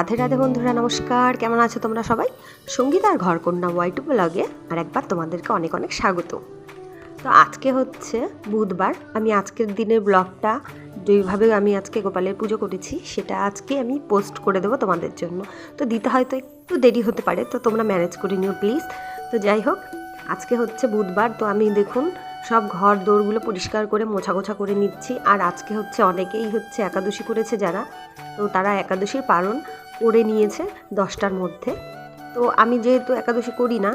রাধে রাধে বন্ধুরা, নমস্কার। কেমন আছো তোমরা সবাই? সংগীত আর ঘরকন্যা ওয়াইটু ব্লগে আর একবার তোমাদেরকে অনেক অনেক স্বাগত। তো আজকে হচ্ছে বুধবার, আমি আজকের দিনের ব্লগটা যেভাবে আমি আজকে গোপালের পুজো করেছি, সেটা আজকে আমি পোস্ট করে দেবো তোমাদের জন্য। তো দিতে হয়তো একটু দেরি হতে পারে, তো তোমরা ম্যানেজ করে নিও প্লিজ তো যাই হোক, আজকে হচ্ছে বুধবার, তো আমি দেখুন সব ঘর দৌড়গুলো পরিষ্কার করে মোছা গোছা করে নিচ্ছি। আর আজকে হচ্ছে অনেকেই হচ্ছে একাদশী করেছে যারা। তো তারা একাদশীর পালন করে নিয়েছে দশটার মধ্যে। তো আমি যেহেতু একাদশী করি না,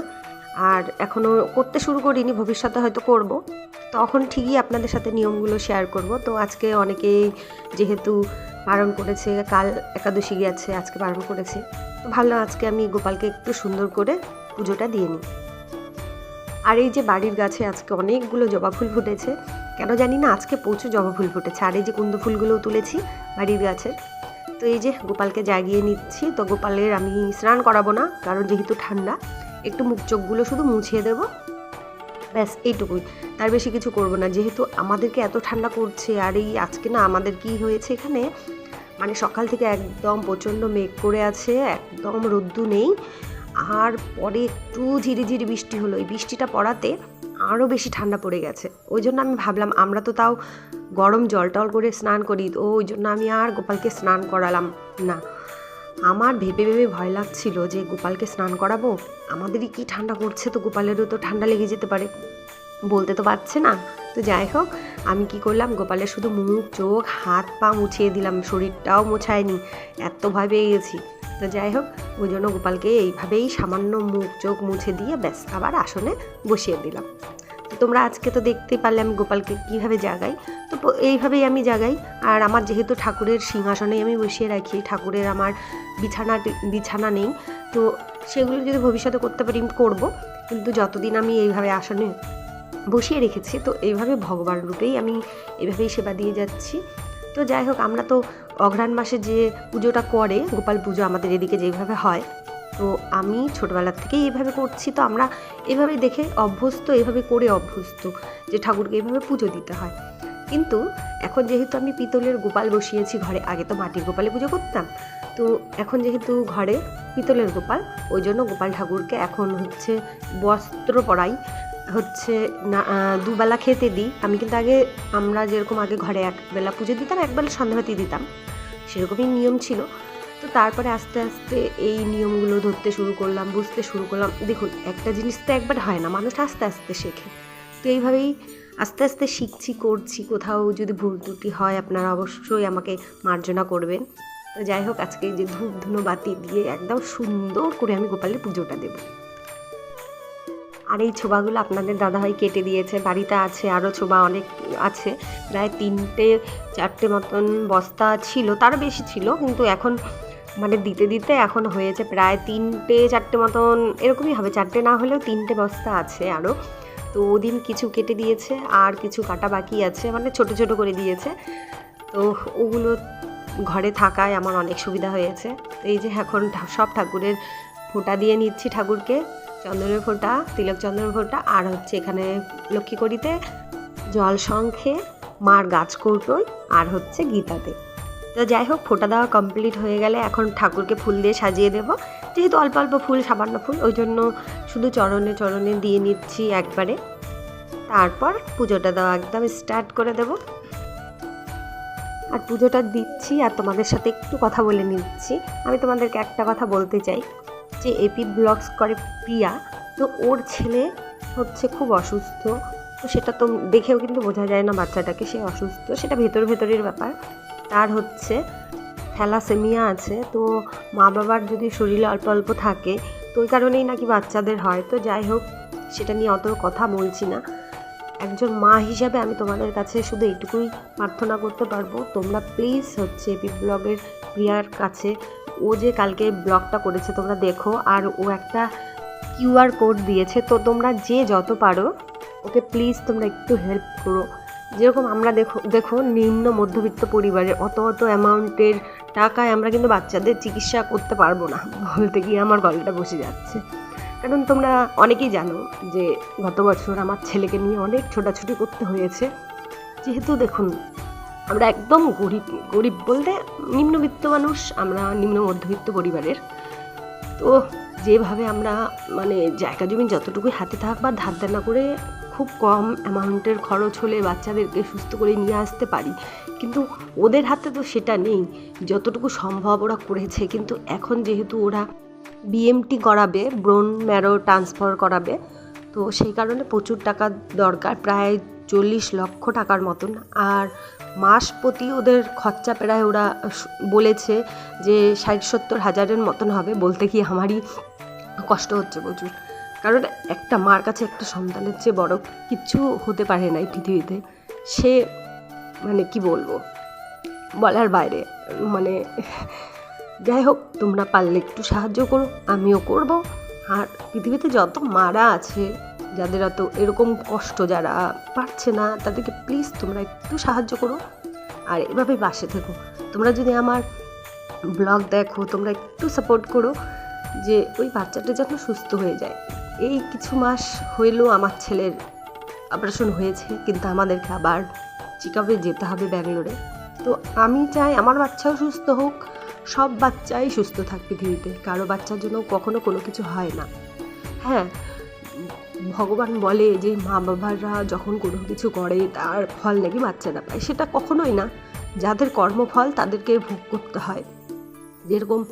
আর এখনও করতে শুরু করিনি, ভবিষ্যতে হয়তো করব। তখন ঠিকই আপনাদের সাথে নিয়মগুলো শেয়ার করব। তো আজকে অনেকেই যেহেতু পালন করেছে, কাল একাদশী গেছে, আজকে পালন করেছে। তো ভালো আজকে আমি গোপালকে একটু সুন্দর করে পুজোটা দিয়ে নিই। আর এই যে বাড়ির গাছে আজকে অনেকগুলো জবা ফুল ফুটেছে, কেন জানি না আজকে প্রচুর জবা ফুল ফুটেছে। আর এই যে কুন্দ ফুলগুলোও তুলেছি বাড়ির গাছে। তো এই যে গোপালকে জাগিয়ে নিচ্ছি, তো গোপালের আমি স্নান করাবো না, কারণ যেহেতু ঠান্ডা, একটু মুখ চোখগুলো শুধু মুছিয়ে দেবো। ব্যাস, এইটুকুই। তার বেশি কিছু করব না, যেহেতু আমাদেরকে এত ঠান্ডা করছে, আর এই আজকে না আমাদের কি হয়েছে এখানে মানে সকাল থেকে একদম প্রচণ্ড মেঘ করে আছে, একদম রোদ্দু নেই। আর পরে একটু ঝিরিঝিরি বৃষ্টি হলো। এই বৃষ্টিটা পড়াতে আরও বেশি ঠান্ডা পড়ে গেছে। ওই জন্য আমি ভাবলাম, আমরা তো তাও গরম জল টল করে স্নান করি, তো ওই জন্য আমি আর গোপালকে স্নান করালাম না। আমার ভেবে ভেবে ভয় লাগছিল যে গোপালকে স্নান করাবো? আমাদেরই কি ঠান্ডা করছে তো গোপালেরও তো ঠান্ডা লেগে যেতে পারে। বলতে তো পারছে না। তো যাই হোক, আমি কি করলাম, গোপালের শুধু মুখ, চোখ, হাত, পা মুছিয়ে দিলাম। শরীরটাও মোছায়নি, এত ভয় পেয়ে গেছি। তো যাই হোক ওই জন্য গোপালকে এইভাবেই সামান্য মুখ চোখ মুছে দিয়ে ব্যাস আবার আসনে বসিয়ে দিলাম। তো তোমরা আজকে তো দেখতেই পারলে আমি গোপালকে কীভাবে জাগাই। তো এইভাবেই আমি জাগাই। আর আমার যেহেতু ঠাকুরের সিংহাসনে আমি বসিয়ে রাখি, ঠাকুরের আমার বিছানা বিছানা নেই, তো সেগুলো যদি ভবিষ্যতে করতে পারি করব। কিন্তু যতদিন আমি এইভাবে আসনে বসিয়ে রেখেছি, তো এইভাবে ভগবান রূপেই আমি এভাবেই সেবা দিয়ে যাচ্ছি। তো যাই হোক, আমরা তো অঘ্রাণ মাসে যে পুজোটা করে, গোপাল পুজো আমাদের এদিকে যেভাবে হয়, তো আমি ছোটোবেলার থেকেই এইভাবে করছি। তো আমরা এভাবে দেখে অভ্যস্ত, এভাবে করে অভ্যস্ত যে ঠাকুরকে এভাবে পুজো দিতে হয়। কিন্তু এখন যেহেতু আমি পিতলের গোপাল বসিয়েছি ঘরে, আগে তো মাটির গোপালে পুজো করতাম। তো এখন যেহেতু ঘরে পিতলের গোপাল, ওই জন্য গোপাল ঠাকুরকে এখন হচ্ছে বস্ত্র পরাই হচ্ছে, না দুবেলা খেতে দিই। আমি কিন্তু আগে, আমরা যেরকম আগে ঘরে একবেলা পুজো দিতাম, একবেলা সন্ধ্যাবাতি দিতাম। সেরকমই নিয়ম ছিল। তো তারপরে আস্তে আস্তে এই নিয়মগুলো ধরতে শুরু করলাম, বুঝতে শুরু করলাম। দেখুন, একটা জিনিস তো একবার হয় না, মানুষ আস্তে আস্তে শেখে। তো এইভাবেই আস্তে আস্তে শিখছি, করছি। কোথাও যদি ভুল ত্রুটি হয়, আপনারা অবশ্যই আমাকে মার্জনা করবেন। তো যাই হোক, আজকে যে ধূপ ধুনো বাতি দিয়ে একদম সুন্দর করে আমি গোপালের পুজোটা দেবো। আর এই ছোবাগুলো আপনাদের দাদাভাই কেটে দিয়েছে। বাড়িতে আছে, আরও ছোবা অনেক আছে। প্রায় তিনটে, চারটে মতন বস্তা ছিল, তারও বেশি ছিল, কিন্তু এখন মানে দিতে দিতে এখন হয়েছে প্রায় তিনটে, চারটে মতন, এরকমই হবে। চারটে না হলেও তিনটে বস্তা আছে আরও। তো ওদিন কিছু কেটে দিয়েছে আর কিছু কাটা বাকি আছে মানে ছোট ছোট করে দিয়েছে। তো ওগুলো ঘরে থাকায় আমার অনেক সুবিধা হয়েছে। এই যে এখন সব ঠাকুরের ফোঁটা দিয়ে নিচ্ছি ঠাকুরকে। চন্দনের ফোঁটা তিলক চন্দনের ফোঁটা আর হচ্ছে এখানে লক্ষ্মী করিতে জল শঙ্খে মার গাছ কৌটোয় আর হচ্ছে গীতাতে। তো যাই হোক ফোঁটা দেওয়া কমপ্লিট হয়ে গেলে এখন ঠাকুরকে ফুল দিয়ে সাজিয়ে দেব। যেহেতু অল্প অল্প ফুল, সামান্য ফুল, ওই জন্য শুধু চরণে চরণে দিয়ে নিচ্ছি একবারে। তারপর পুজোটা দেওয়া একদম স্টার্ট করে দেব। আর পুজোটা দিচ্ছি আর তোমাদের সাথে একটু কথা বলে নিচ্ছি। আমি তোমাদেরকে একটা কথা বলতে চাই। যে এপি ব্লগস করে প্রিয়া, তো ওর ছেলে হচ্ছে খুব অসুস্থ। তো সেটা তো দেখেও কিন্তু বোঝা যায় না বাচ্চাটাকে সে অসুস্থ। সেটা ভেতর ভেতরের ব্যাপার। তার হচ্ছে থ্যালাসেমিয়া আছে, তো মা বাবার যদি শরীরে অল্প অল্প থাকে, তো ওই কারণেই নাকি বাচ্চাদের হয়। তো যাই হোক, সেটা নিয়ে অত কথা বলছি না। একজন মা হিসাবে আমি তোমাদের কাছে শুধু এইটুকুই প্রার্থনা করতে পারব। তোমরা প্লিজ হচ্ছে এপি ব্লগের প্রিয়ার কাছে ও যে কালকে ব্লগটা করেছে, তোমরা দেখো, আর ও একটা কিউআর কোড দিয়েছে, তো তোমরা যে যত পারো, ওকে প্লিজ তোমরা একটু হেল্প করো। যেরকম আমরা দেখো দেখো, নিম্ন মধ্যবিত্ত পরিবারে অত অত অ্যামাউন্টের টাকায় আমরা কিন্তু বাচ্চাদের চিকিৎসা করতে পারব না, বলতে গিয়ে আমার গলাটা বসে যাচ্ছে। কারণ তোমরা অনেকেই জানো যে গত বছর আমার ছেলেকে নিয়ে অনেক ছোটাছুটি করতে হয়েছে। যেহেতু দেখুন আমরা একদম গরিব গরিব বলতে নিম্নবিত্ত মানুষ, আমরা নিম্ন মধ্যবিত্ত পরিবারের। তো যেভাবে আমরা মানে জায়গা জমি যতটুকুই হাতে থাক বা ধার দেনা করে খুব কম অ্যামাউন্টের খরচ হলে বাচ্চাদেরকে সুস্থ করে নিয়ে আসতে পারি। কিন্তু ওদের হাতে তো সেটা নেই, যতটুকু সম্ভব ওরা করেছে। কিন্তু এখন যেহেতু ওরা বিএমটি করাবে ব্রোন ম্যারো, ট্রান্সফার করাবে, তো সেই কারণে প্রচুর টাকা দরকার। প্রায় চল্লিশ লক্ষ টাকার মতন। আর মাস প্রতি ওদের খরচা প্রায় ওরা বলেছে যে ষাট সত্তর হাজারের মতন হবে বলতে কি আমারই কষ্ট হচ্ছে প্রচুর। কারণ একটা মার কাছে একটা সন্তানের চেয়ে বড় কিচ্ছু হতে পারে না এই পৃথিবীতে। সে মানে কি বলব? বলার বাইরে। মানে যাই হোক, তোমরা পারলে একটু সাহায্য করো, আমিও করব। আর পৃথিবীতে যত মারা আছে যাদের অত এরকম কষ্ট যারা পারছে না, তাদেরকে প্লিজ তোমরা একটু সাহায্য করো। আর এভাবে বাসে থেকো। তোমরা যদি আমার ব্লগ দেখো, তোমরা একটু সাপোর্ট করো যে ওই বাচ্চাটা যেন সুস্থ হয়ে যায়। এই কিছু মাস হইলেও আমার ছেলের অপারেশন হয়েছে, কিন্তু আমাদেরকে আবার চেক যেতে হবে ব্যাঙ্গালোরে। তো আমি চাই আমার বাচ্চাও সুস্থ হোক, সব বাচ্চাই সুস্থ থাক পৃথিবীতে। কারও বাচ্চার জন্য কখনো কোনো কিছু হয় না। হ্যাঁ ভগবান বলে যে মা বাবারা যখন কোনো কিছু করে, তার ফল নাকি বাচ্চারা পায়। সেটা কখনোই না। যাদের কর্মফল, তাদেরকে ভোগ করতে হয়। যেরকম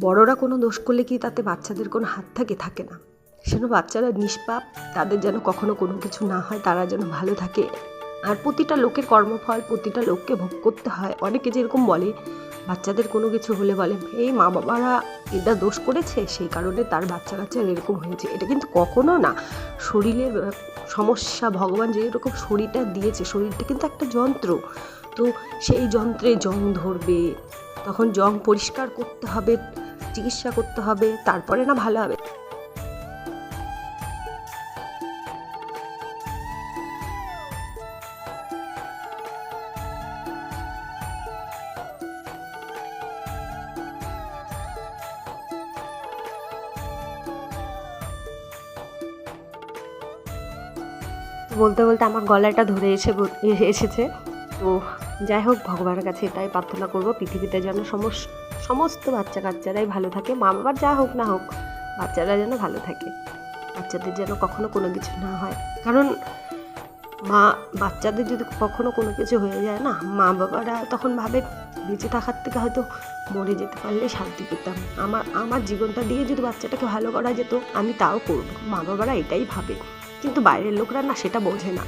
বড়রা কোনো দোষ করলে কি তাতে বাচ্চাদের কোনো হাত থাকে? থাকে না। সেন বাচ্চারা নিষ্পাপ, তাদের যেন কখনো কোনো কিছু না হয়, তারা যেন ভালো থাকে। আর প্রতিটা লোকের কর্মফল, প্রতিটা লোককে ভোগ করতে হয়। অনেকে যেরকম বলে বাচ্চাদের কোনো কিছু হলে বলে, এই মা বাবারা এটা দোষ করেছে? সেই কারণে তার বাচ্চা কাচ্চা এরকম হয়েছে। এটা কিন্তু কখনো না। শরীরের সমস্যা, ভগবান যে এরকম শরীরটা দিয়েছে, শরীরটা কিন্তু একটা যন্ত্র। তো সেই যন্ত্রে জং ধরবে, তখন জং পরিষ্কার করতে হবে, চিকিৎসা করতে হবে, তারপরে না ভালো হবে। বলতে বলতে আমার গলাটা ধরে এসে এসেছে। তো যাই হোক, ভগবানের কাছে এটাই প্রার্থনা করব, পৃথিবীতে যেন সমস- সমস্ত বাচ্চা কাচ্চারাই ভালো থাকে মা বাবার যা হোক না হোক, বাচ্চারা যেন ভালো থাকে। বাচ্চাদের যেন কখনো কোনো কিছু না হয়। কারণ মা, বাচ্চাদের যদি কখনো কোনো কিছু হয়ে যায় না মা বাবারা তখন ভাবে, বেঁচে থাকার থেকে হয়তো মরে যেতে পারলে শান্তি পেতাম। আমার আমার জীবনটা দিয়ে যদি বাচ্চাটাকে ভালো করা যেত, আমি তাও করব। মা বাবারা এটাই ভাবে। কিন্তু বাইরের লোকরা না সেটা বোঝে না।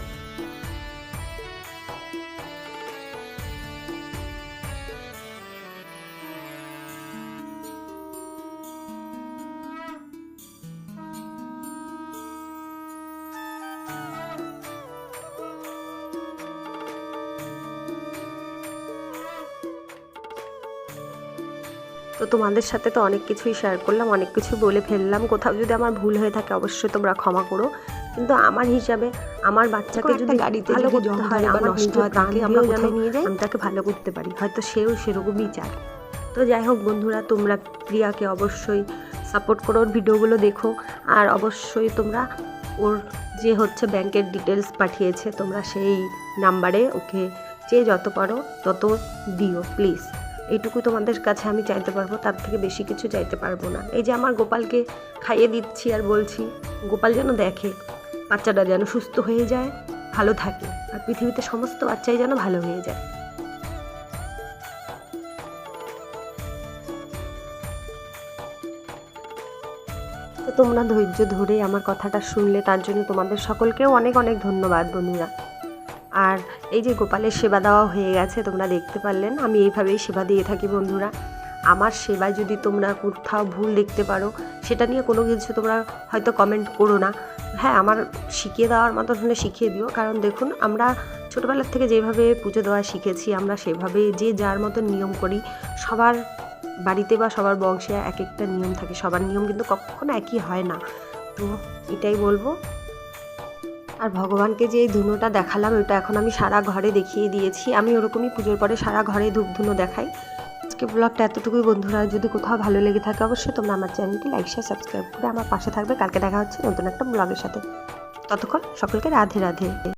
তো তোমাদের সাথে তো অনেক কিছুই শেয়ার করলাম অনেক কিছু বলে ফেললাম। কোথাও যদি আমার ভুল হয়ে থাকে অবশ্যই তোমরা ক্ষমা করো। কিন্তু আমার হিসাবে আমার বাচ্চাকে যদি গাড়িতে ভালো করতে হয় আমার নষ্ট হয় তাকে আমরা কোথায় নিয়ে যাই? আমি তাকে ভালো করতে পারি। হয়তো সেও সেরকমই চায়। তো যাই হোক বন্ধুরা তোমরা প্রিয়াকে অবশ্যই সাপোর্ট করো ওর ভিডিওগুলো দেখো। আর অবশ্যই তোমরা ওর যে হচ্ছে ব্যাংকের ডিটেলস পাঠিয়েছে তোমরা সেই নাম্বারে ওকে যে যত পারো তত দিও প্লিজ এইটুকু তোমাদের কাছে আমি চাইতে পারব, তার থেকে বেশি কিছু চাইতে পারব না। এই যে আমার গোপালকে খাইয়ে দিচ্ছি আর বলছি, গোপাল যেন দেখে, বাচ্চাটা যেন সুস্থ হয়ে যায়, ভালো থাকে, আর পৃথিবীতে সমস্ত বাচ্চাই যেন ভালো হয়ে যায়। তোমরা ধৈর্য ধরে আমার কথাটা শুনলে, তার জন্য তোমাদের সকলকেও অনেক অনেক ধন্যবাদ, বন্ধুরা। আর এই যে গোপালের সেবা দেওয়া হয়ে গেছে, তোমরা দেখতে পারলেন, আমি এইভাবেই সেবা দিয়ে থাকি বন্ধুরা। আমার সেবায় যদি তোমরা কোথাও ভুল দেখতে পারো, সেটা নিয়ে কোনো কিছু তোমরা হয়তো কমেন্ট করো না। হ্যাঁ আমার শিখিয়ে দেওয়ার মতো হলে শিখিয়ে দিও, কারণ দেখুন, আমরা ছোটোবেলার থেকে যেভাবে পুজো দেওয়া শিখেছি, আমরা সেভাবে যে যার মতো নিয়ম করি, সবার বাড়িতে বা সবার বংশে এক একটা নিয়ম থাকে, সবার নিয়ম কিন্তু কখনো একই হয় না। তো এটাই বলব আর ভগবানকে যে এই ধুনোটা দেখালাম ওটা এখন আমি সারা ঘরে দেখিয়ে দিয়েছি। আমি ওরকমই পুজোর পরে সারা ঘরে ধূপ ধুনো দেখাই। আজকে ব্লগটা এতটুকুই, বন্ধুরা। যদি কোথাও ভালো লেগে থাকে, অবশ্যই তোমরা আমার চ্যানেলটি লাইক শেয়ার সাবস্ক্রাইব করে আমার পাশে থাকবে। কালকে দেখা হচ্ছে নতুন একটা ব্লগের সাথে। ততক্ষণ সকলকে রাধে রাধে।